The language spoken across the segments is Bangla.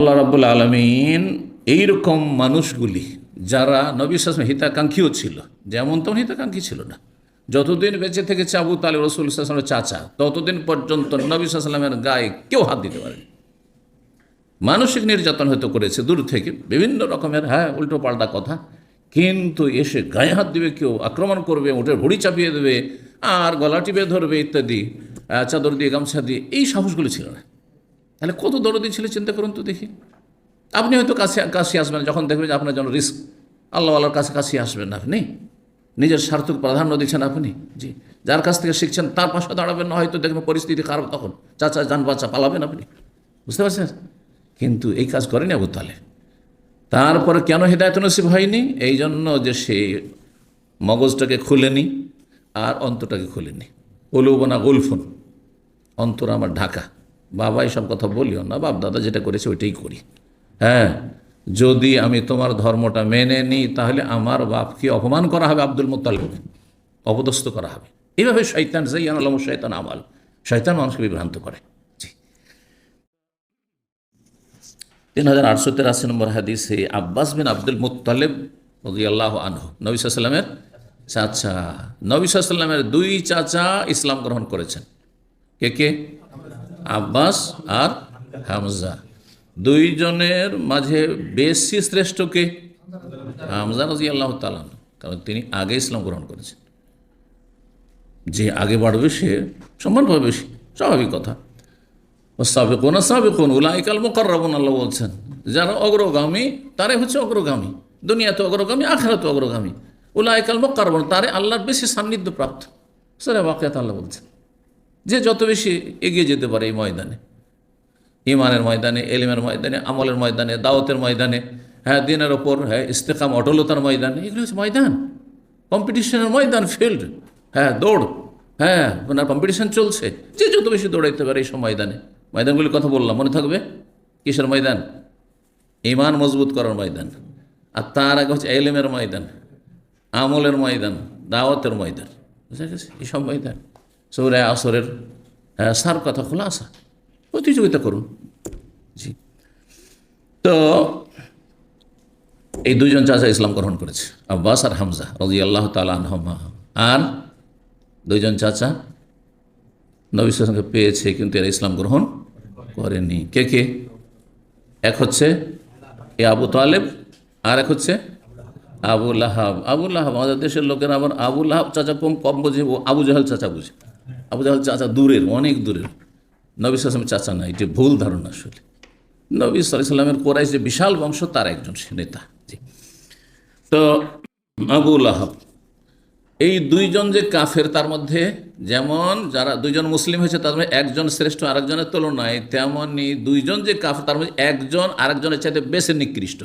আল্লাহ রাবুল আলমিন এইরকম মানুষগুলি যারা নবী সাসম হিতাকাঙ্ক্ষীও ছিল। যেমন তেমন হিতাকাঙ্ক্ষী ছিল না। যতদিন বেঁচে থেকে আবু তালে রসুল ইসলামের চাচা, ততদিন পর্যন্ত নবী সাল্লামের গায়ে কেউ হাত দিতে পারেনি। মানসিক নির্যাতন হয়তো করেছে দূর থেকে, বিভিন্ন রকমের হ্যাঁ উল্টো পাল্টা কথা, কিন্তু এসে গায়ে হাত দিবে কেউ, আক্রমণ করবে ওঠে ভুড়ি চাপিয়ে দেবে, আর গলা টিপে ধরবে ইত্যাদি চাদর দিয়ে গামছা দিয়ে, এই সাহসগুলো ছিল না। তাহলে কত দরদি ছিল চিন্তা করুন তো দেখি। আপনি হয়তো কাছে কাছে আসবেন, যখন দেখবেন যে আপনার জন্য রিস্ক। আল্লাহ আল্লাহর কাছে কাছে আসবেন আপনি। নিজের স্বার্থক প্রাধান্য দিচ্ছেন আপনি। জি। যার কাছ থেকে শিখছেন, তার পাশে দাঁড়াবেন না, হয়তো দেখবেন পরিস্থিতি খারাপ তখন। চাচা যান বাচ্চা পালাবেন আপনি। বুঝতে পারছেন? কিন্তু এই কাজ করেনি আবু তালে তারপরে কেন হেদায়ত নসিব হয়নি? এই জন্য যে সে মগজটাকে খুলেনি আর অন্তটাকে খুলেনি। ওলুবনা গুলফুন। অন্তর আমার ঢাকা। বাবা এইসব কথা বলিও না, বাপ দাদা যেটা করেছে ওইটাই করি। হ্যাঁ যদি আমি তোমার ধর্মটা মেনে নিই, তাহলে আমার বাপকে অপমান করা হবে আব্দুল মোত্তালিব অপদস্থ করা হবে। এইভাবে শৈতান জাইয়ান আলম শৈতান আমাল। শৈতান মানুষকে বিভ্রান্ত করে। তিন হাজার আটশো তেরাশি নম্বর হাদিসে আব্বাস বিন আব্দুল মুতালেব আল্লাহ আনহু, নবী চাচা। নবী দুই চাচা ইসলাম গ্রহণ করেছেন। কে কে? আব্বাস আর হামজা। দুইজনের মাঝে বেশি শ্রেষ্ঠ কে? হামজা রাজি আল্লাহ তালান কারণ তিনি আগে ইসলাম গ্রহণ করেছেন। যে আগে বাড়বে, সে সম্মান পাবে বেশি। স্বাভাবিক কথা। সাবেকুন সাবেকুন, উলাইকাল মোকাররাবুন আল্লাহ বলছেন। যারা অগ্রগামী, তারাই হচ্ছে অগ্রগামী। দুনিয়াতে অগ্রগামী, আখেরাতে অগ্রগামী। উলাইকাল মোকাররাবুন তারে আল্লাহর বেশি সান্নিধ্য প্রাপ্ত। সেটা বাকিয়াত আল্লাহ বলছেন। যে যত বেশি এগিয়ে যেতে পারে এই ময়দানে ইমানের ময়দানে, এলিমের ময়দানে, আমলের ময়দানে, দাওয়াতের ময়দানে হ্যাঁ দিনের ওপর হ্যাঁ ইস্তেকাম, অটলতার ময়দানে, এগুলো হচ্ছে ময়দান। কম্পিটিশনের ময়দান ফিল্ড হ্যাঁ দৌড় হ্যাঁ আপনার কম্পিটিশন চলছে। যে যত বেশি দৌড়াইতে পারে এই সব ময়দানে। ময়দানগুলির কথা বললাম, মনে থাকবে? কিসের ময়দান? ইমান মজবুত করার ময়দান। আর তার আগে হচ্ছে এলেমের ময়দান, আমলের ময়দান, দাওয়াতের ময়দান। বুঝা গেছে? এইসব ময়দান। সৌরায় আসরের সার কথা খোলা আসা প্রতিযোগিতা করুন। জি। তো এই দুইজন চাচা ইসলাম গ্রহণ করেছে। আব্বাস আর হামজা রাজি আল্লাহ তালহমা আর দুইজন চাচা নবী সঙ্গে পেয়েছে, কিন্তু এরা ইসলাম গ্রহণ করেনি। কে কে? এক হচ্ছে এ আবু তালেব, আর এক হচ্ছে আবু লাহাব। আবু লাহাব আমাদের দেশের লোকেরা আবার আবু লাহাব চাচা কম কম বোঝে আবু জাহাল চাচা বুঝে। আবু জাহাল চাচা দূরের, অনেক দূরের। নবী সালামের চাচা না, এটি ভুল ধারণা আসলে। নবী সাল্লামের কোরাইশ যে বিশাল বংশ, তার একজন নেতা তো আবু লাহাব, এই দুইজন যে কাফের, তার মধ্যে যেমন যারা দুইজন মুসলিম হয়েছে, তার মধ্যে একজন শ্রেষ্ঠ আরেকজনের তুলনায় তেমনই দুইজন যে কাফের, তার মধ্যে একজন আরেকজনের চাইতে বেশি নিকৃষ্ট।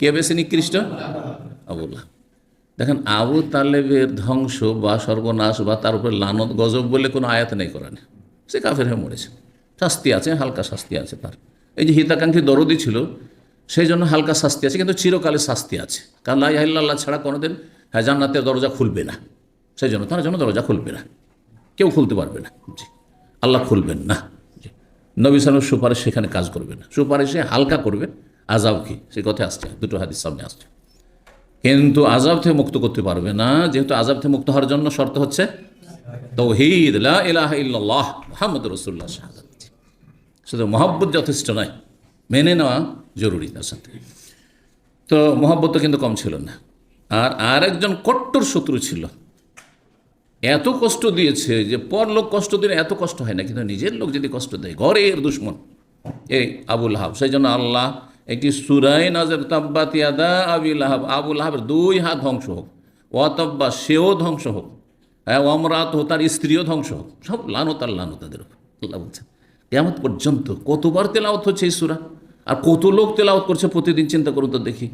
কে বেশি নিকৃষ্ট? আবুল্লাহ দেখেন আবু তালেবের ধ্বংস বা সর্বনাশ বা তার উপরে লানত, গজব বলে কোনো আয়াত নেই কোরআনে। সে কাফের হয়ে মরেছে। শাস্তি আছে, হালকা শাস্তি আছে তার। এই যে হিতাকাঙ্ক্ষী দরদি ছিল, সেই জন্য হালকা শাস্তি আছে, কিন্তু চিরকালে শাস্তি আছে। কারণ লাইল্লাহ ছাড়া কোনোদিন হ্যাঁ জান্নাতের দরজা খুলবে না। সেই জন্য, তার জন্য দরজা খুলবে না। কেউ খুলতে পারবে না। জি। আল্লাহ খুলবেন না। নবী সালামের সুপারিশ সেখানে কাজ করবে না। সুপারিশে হালকা করবে। আজাব কি? সে কথা আসছে। দুটো হাদিস সামনে আসছে। কিন্তু আজাব থেকে মুক্ত করতে পারবে না। যেহেতু আজাব থেকে মুক্ত হওয়ার জন্য শর্ত হচ্ছে তৌহিদ মুহাম্মদ রসুল্লাহ শাহাদাত। শুধু মহব্বত যথেষ্ট নয়, মেনে নেওয়া জরুরি তার সাথে। তো মহব্বত কিন্তু কম ছিল না। আর আরেকজন কট্টর শত্রু ছিল। এত কষ্ট দিয়েছে যে পর লোক কষ্ট দিলে এত কষ্ট হয় না, কিন্তু নিজের লোক যদি কষ্ট দেয়, ঘরের দুশ্মন, এই আবুল হাব সেই জন্য আল্লাহ একটি সুরাই নাজের তাব্বাত তিয়াদা আবিল হাব আবুল হাবের দুই হাত ধ্বংস হোক ওয়াতব্বা সেও ধ্বংস হোক হ্যাঁ অমরাত হোক তার স্ত্রীও ধ্বংস হোক, সব লানত আর লানত তাদের উপর, আল্লাহ বলছেন কেমন পর্যন্ত কতবার তেলাওত হচ্ছে এই সুরা? আর কত লোক তেলাওত করছে প্রতিদিন চিন্তা করুন তো দেখি।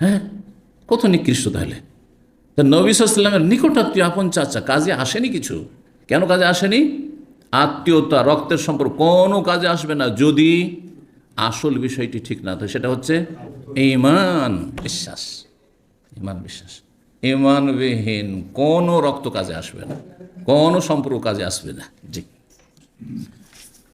হ্যাঁ কত নিকৃষ্ট তাহলে। তা নবী সাল্লামের নিকটাত্মীয় আপন চাচা, কাজে আসেনি কিছু? কেন কাজে আসেনি? আত্মীয়তা, রক্তের সম্পর্ক, কোনো কাজে আসবে না যদি আসল বিষয়টি ঠিক না, তো সেটা হচ্ছে ইমান বিশ্বাস ইমান বিশ্বাস। ইমানবিহীন কোনো রক্ত কাজে আসবে না, কোনো সম্পর্ক কাজে আসবে না। জি।